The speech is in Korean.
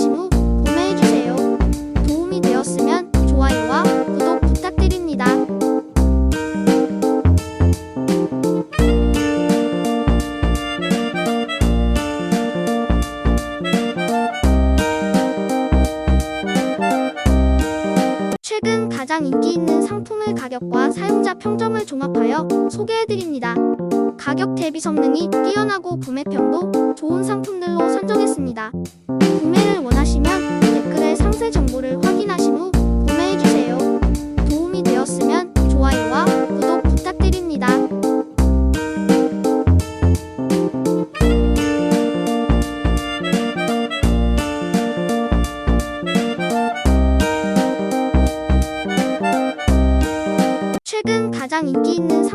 후 종합하여 소개해드립니다. 가격 대비 성능이 뛰어나고 구매평도 좋은 상품들로 선정했습니다. 구매를 원하시면 댓글에 상세 정보를 확인하신 후 구매해주세요. 도움이 되었으면 좋아요와 구독 부탁드립니다. 최근 가장 인기 있는